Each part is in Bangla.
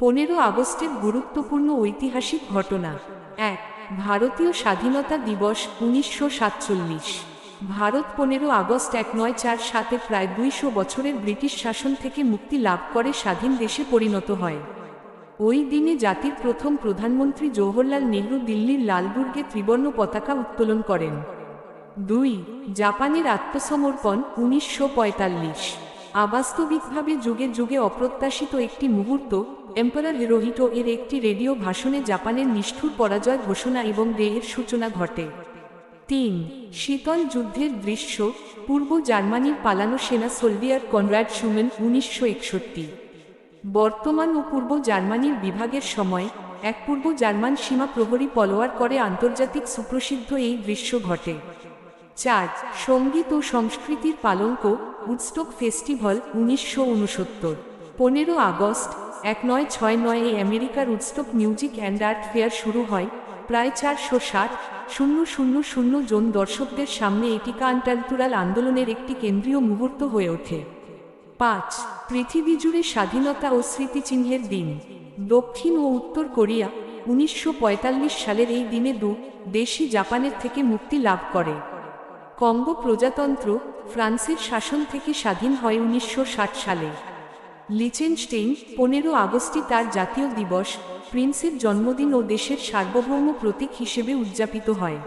পনেরো আগস্টের গুরুত্বপূর্ণ ঐতিহাসিক ঘটনা। এক, ভারতীয় স্বাধীনতা দিবস উনিশশো সাতচল্লিশ। ভারত পনেরো আগস্ট এক নয় চার সাতে প্রায় দুইশো বছরের ব্রিটিশ শাসন থেকে মুক্তি লাভ করে স্বাধীন দেশে পরিণত হয়। ওই দিনে জাতির প্রথম প্রধানমন্ত্রী জওহরলাল নেহরু দিল্লির লালদুর্গে ত্রিবর্ণ পতাকা উত্তোলন করেন। দুই, জাপানের আত্মসমর্পণ উনিশশো পঁয়তাল্লিশ। আবাস্তবিকভাবে যুগে যুগে অপ্রত্যাশিত একটি মুহূর্ত এম্পারার হিরোহিটো এর একটি রেডিও ভাষণে জাপানের নিষ্ঠুর পরাজয় ঘোষণা এবং দেহের সূচনা ঘটে। তিন, শীতল যুদ্ধের দৃশ্য, পূর্ব জার্মানির পালানো সেনা সোলভিয়ার কনরাড সুমেন উনিশশো একষট্টি। বর্তমান ও পূর্ব জার্মানির বিভাগের সময়, এক পূর্ব জার্মান সীমা প্রহরী পলোয়ার করে আন্তর্জাতিক সুপ্রসিদ্ধ এই দৃশ্য ঘটে। চার সংগীত ও সংস্কৃতির পালঙ্ক, উডস্টক ফেস্টিভ্যাল উনিশশো উনসত্তর পনেরো আগস্ট, এক নয় ছয় নয় আমেরিকার Woodstock music and art fair শুরু হয়, প্রায় চারশো ষাট, শূন্য শূন্য শূন্য জন দর্শকদের সামনে এটি কান্টালতুরাল আন্দোলনের একটি কেন্দ্রীয় মুহূর্ত হয়ে ওঠে। পাঁচ, পৃথিবী জুড়ে স্বাধীনতা ও স্মৃতিচিহ্নের দিন। দক্ষিণ ও উত্তর কোরিয়া উনিশশো পঁয়তাল্লিশ সালের এই দিনে দু দেশি জাপানের থেকে মুক্তি লাভ করে। কঙ্গো প্রজাতন্ত্র ফ্রান্সের শাসন থেকে স্বাধীন হয় উনিশশো ষাট সালে। লিচেনস্টেইন পনেরো আগস্টই তার জাতীয় দিবস, প্রিন্সের জন্মদিন ও দেশের সার্বভৌম প্রতীক হিসেবে উদযাপিত হয়।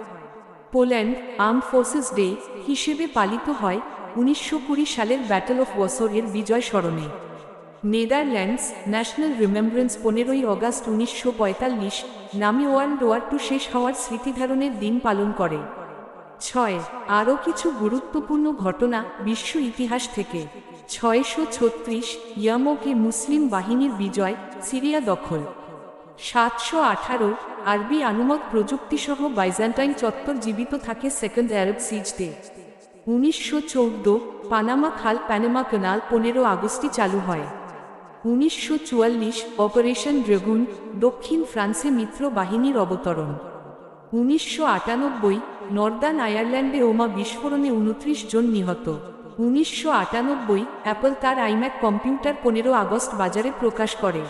পোল্যান্ড আর্ম ফোর্সেস ডে হিসেবে পালিত হয় উনিশশো কুড়ি সালের ব্যাটল অফ ওয়াসর এর বিজয় স্মরণে। নেদারল্যান্ডস ন্যাশনাল রিমেম্বারেন্স পনেরোই অগাস্ট উনিশশো পঁয়তাল্লিশ নামে ওয়ার্ল্ড ওয়ার টু শেষ হওয়ার স্মৃতিধারণের দিন পালন করে। ছয়, আরও কিছু গুরুত্বপূর্ণ ঘটনা বিশ্ব ইতিহাস থেকে। ছয়শো ছত্রিশ ইয়ামকে মুসলিম বাহিনীর বিজয় সিরিয়া দখল। সাতশো আঠারো আরবি আনুমত প্রযুক্তিসহ বাইজান্টাইন চত্বর জীবিত থাকে সেকেন্ড আরব সিজতে উনিশশো চৌদ্দ পানামা খাল প্যানামা কেনাল পনেরো আগস্টই চালু হয়। উনিশশো চুয়াল্লিশ অপারেশন ড্রেগুন দক্ষিণ ফ্রান্সে মিত্র বাহিনীর অবতরণ। উনিশশো আটানব্বই নর্দার্ন আয়ারল্যান্ডে ওমা বিস্ফোরণে উনত্রিশ জন নিহত। উনিশশো আটানব্বই অ্যাপল তার আইম্যাক কম্পিউটার পনেরো আগস্ট বাজারে প্রকাশ করে।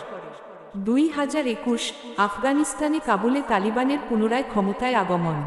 দুই হাজার একুশ আফগানিস্তানে কাবুলে তালিবানের পুনরায় ক্ষমতায় আগমন।